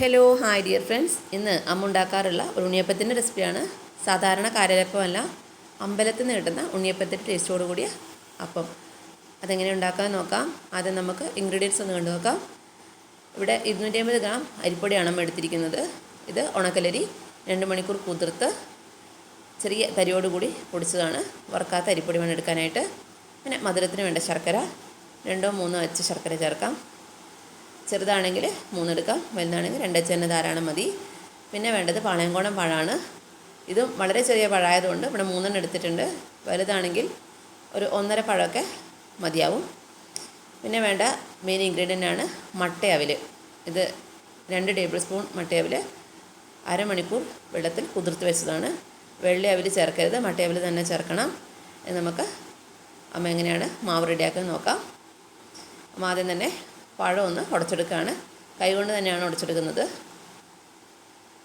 Hello hi dear friends ഇന്ന് അമ്മ ഉണ്ടാക്കാറുള്ള ഒരു ഉണ്ണിയപ്പത്തിന്റെ റെസിപ്പിയാണ്. സാധാരണ കാരലപ്പമല്ല അമ്പലത്തിൽ നിന്ന് കിട്ടുന്ന ഉണ്ണിയപ്പത്തിന്റെ ടേസ്റ്റോട് കൂടിയ അപ്പം. അതെങ്ങനെ ഉണ്ടാക്കാൻ നോക്കാം. ആദ്യം നമുക്ക് ഇൻഗ്രീഡിയൻസ് ഒന്ന് കണ്ടു നോക്കാം. ഇവിടെ ഇരുന്നൂറ്റി അമ്പത് ഗ്രാം അരിപ്പൊടിയാണ് അമ്മ എടുത്തിരിക്കുന്നത്. ഇത് ഉണക്കലരി രണ്ട് മണിക്കൂർ കുതിർത്ത് ചെറിയ തരിയോടുകൂടി പൊടിച്ചതാണ്. വറുക്കാത്ത അരിപ്പൊടി വേണം എടുക്കാനായിട്ട്. പിന്നെ മധുരത്തിന് വേണ്ട ശർക്കര രണ്ടോ മൂന്നോ അച്ച് ശർക്കര ചേർക്കാം. ചെറുതാണെങ്കിൽ മൂന്നെടുക്കാം വലുതാണെങ്കിൽ രണ്ടച്ച് തന്നെ ധാരാളം മതി. പിന്നെ വേണ്ടത് പാളയംകോണം പഴമാണ്. ഇത് വളരെ ചെറിയ പഴമായതുകൊണ്ട് ഇവിടെ മൂന്നെണ്ണം എടുത്തിട്ടുണ്ട്. വലുതാണെങ്കിൽ ഒരു ഒന്നര പഴമൊക്കെ മതിയാവും. പിന്നെ വേണ്ട മെയിൻ ഇൻഗ്രീഡിയന്റ് ആണ് മട്ടയവിൽ ഇത് രണ്ട് ടേബിൾ സ്പൂൺ മട്ടയവിൽ അരമണിക്കൂർ വെള്ളത്തിൽ കുതിർത്ത് വെച്ചതാണ്. വെള്ളി അവിൽ ചേർക്കരുത് മട്ടയവിൽ തന്നെ ചേർക്കണം. നമുക്ക് അമ്മ എങ്ങനെയാണ് മാവ് റെഡിയാക്കാൻ നോക്കാം. അമ്മ ആദ്യം തന്നെ പഴം ഒന്ന് ഉടച്ചെടുക്കുകയാണ്. കൈകൊണ്ട് തന്നെയാണ് ഉടച്ചെടുക്കുന്നത്.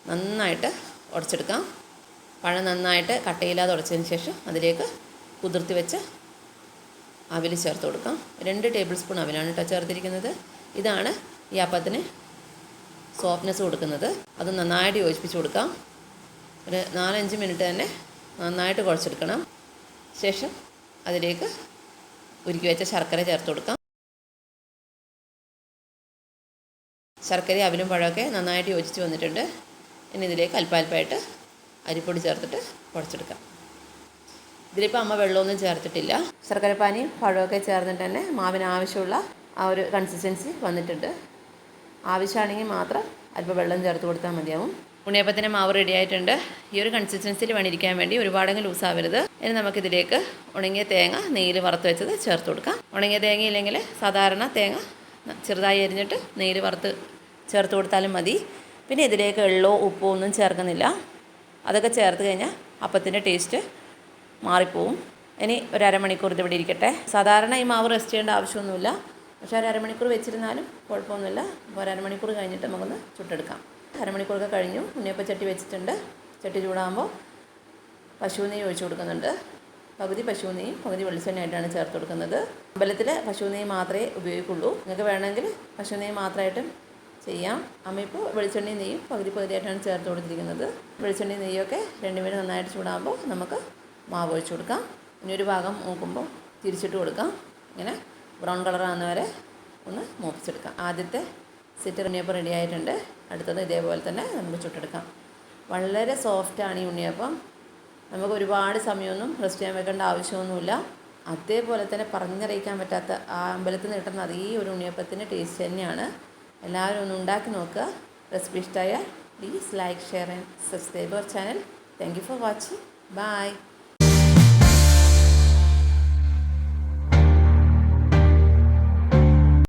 നന്നായിട്ട് ഉടച്ചെടുക്കാം. പഴം നന്നായിട്ട് കട്ടയില്ലാതെ ഉടച്ചതിന് ശേഷം അതിലേക്ക് കുതിർത്തി വെച്ച് അവിൽ ചേർത്ത് കൊടുക്കാം. രണ്ട് ടേബിൾ സ്പൂൺ അവിലാണ് കേട്ടോ ചേർത്തിരിക്കുന്നത്. ഇതാണ് ഈ അപ്പത്തിന് സോഫ്റ്റ്നെസ് കൊടുക്കുന്നത്. അത് നന്നായിട്ട് യോജിപ്പിച്ച് കൊടുക്കാം. ഒരു നാലഞ്ച് മിനിറ്റ് തന്നെ നന്നായിട്ട് കുഴച്ചെടുക്കണം. ശേഷം അതിലേക്ക് ഉരുക്കി വെച്ച ശർക്കര ചേർത്ത് കൊടുക്കാം. ശർക്കര അവിലും പഴമൊക്കെ നന്നായിട്ട് യോജിച്ച് വന്നിട്ടുണ്ട്. ഇനി ഇതിലേക്ക് അല്പാൽപ്പായിട്ട് അരിപ്പൊടി ചേർത്തിട്ട് കുഴച്ചെടുക്കാം. ഇതിലിപ്പോൾ അമ്മ വെള്ളമൊന്നും ചേർത്തിട്ടില്ല. ശർക്കരപ്പാനിയും പഴമൊക്കെ ചേർന്നിട്ട് തന്നെ മാവിന് ആവശ്യമുള്ള ആ ഒരു കൺസിസ്റ്റൻസി വന്നിട്ടുണ്ട്. ആവശ്യമാണെങ്കിൽ മാത്രം അല്പം വെള്ളം ചേർത്ത് കൊടുത്താൽ മതിയാവും. ഉണ്ണിയപ്പത്തിന്റെ മാവ് റെഡി ആയിട്ടുണ്ട്. ഈ ഒരു കൺസിസ്റ്റൻസിയിൽ പണിയിരിക്കാൻ വേണ്ടി ഒരുപാടങ്ങ് ലൂസാവരുത് ഇനി നമുക്കിതിലേക്ക് ഉണങ്ങിയ തേങ്ങ നെയ്യിൽ വറുത്ത് വെച്ചത് ചേർത്ത് കൊടുക്കാം. ഉണങ്ങിയ തേങ്ങ ഇല്ലെങ്കിൽ സാധാരണ തേങ്ങ ചെറുതായി അരിഞ്ഞിട്ട് നെയ്യിൽ വറുത്ത് ചേർത്ത് കൊടുത്താലും മതി. പിന്നെ ഇതിലേക്ക് എള്ളോ ഉപ്പോ ഒന്നും ചേർക്കുന്നില്ല. അതൊക്കെ ചേർത്ത് കഴിഞ്ഞാൽ അപ്പത്തിന്റെ ടേസ്റ്റ് മാറിപ്പോവും. ഇനി ഒരു അരമണിക്കൂർ ഇതിവിടെ ഇരിക്കട്ടെ. സാധാരണ ഈ മാവ് റെസ്റ്റ് ചെയ്യേണ്ട ആവശ്യമൊന്നുമില്ല. പക്ഷേ ഒരു അരമണിക്കൂർ വെച്ചിരുന്നാലും കുഴപ്പമൊന്നുമില്ല. അപ്പോൾ ഒരു അരമണിക്കൂർ കഴിഞ്ഞിട്ട് നമുക്കൊന്ന് ചുട്ടെടുക്കാം. അരമണിക്കൂറൊക്കെ കഴിഞ്ഞു. ഉണ്ണിയപ്പം ചട്ടി വെച്ചിട്ടുണ്ട്. ചട്ടി ചൂടാകുമ്പോൾ പശുവിനെയും ഒഴിച്ചു കൊടുക്കുന്നുണ്ട്. പകുതി പശു നെയ്യും പകുതി വെളിച്ചെണ്ണയായിട്ടാണ് ചേർത്ത് കൊടുക്കുന്നത്. അമ്പലത്തിൽ പശു മാത്രമേ ഉപയോഗിക്കുള്ളൂ. നിങ്ങൾക്ക് വേണമെങ്കിൽ പശു മാത്രമായിട്ടും ചെയ്യാം. അമ്മയിപ്പോൾ വെളിച്ചെണ്ണയും നെയ്യും പകുതി പകുതിയായിട്ടാണ് ചേർത്ത് കൊടുത്തിരിക്കുന്നത്. വെളിച്ചെണ്ണയും നെയ്യൊക്കെ രണ്ടുപേരും നന്നായിട്ട് ചൂടാകുമ്പോൾ നമുക്ക് മാവ് ഒഴിച്ചു കൊടുക്കാം. ഇനി ഒരു ഭാഗം മൂക്കുമ്പോൾ തിരിച്ചിട്ട് കൊടുക്കാം. ഇങ്ങനെ ബ്രൗൺ കളർ ആകുന്ന വരെ ഒന്ന് മൂപ്പിച്ചെടുക്കാം. ആദ്യത്തെ സിറ്റ് ഉണ്ണിയപ്പം റെഡി ആയിട്ടുണ്ട്. അടുത്തത് ഇതേപോലെ തന്നെ നമുക്ക് ചുട്ടെടുക്കാം. വളരെ സോഫ്റ്റാണ് ഈ ഉണ്ണിയപ്പം. നമുക്ക് ഒരുപാട് സമയമൊന്നും റെസ്റ്റ് ചെയ്യാൻ വെക്കേണ്ട ആവശ്യമൊന്നുമില്ല. അതേപോലെ തന്നെ പറഞ്ഞറിയിക്കാൻ പറ്റാത്ത ആ അമ്പലത്തിൽ നിന്ന് കിട്ടുന്ന അതേ ഒരു ഉണ്ണിയപ്പത്തിന്റെ ടേസ്റ്റ് തന്നെയാണ്. എല്ലാവരും ഒന്ന് ഉണ്ടാക്കി നോക്കുക. റെസിപ്പി ഇഷ്ടമായ please like share and subscribe our channel thank you for watching bye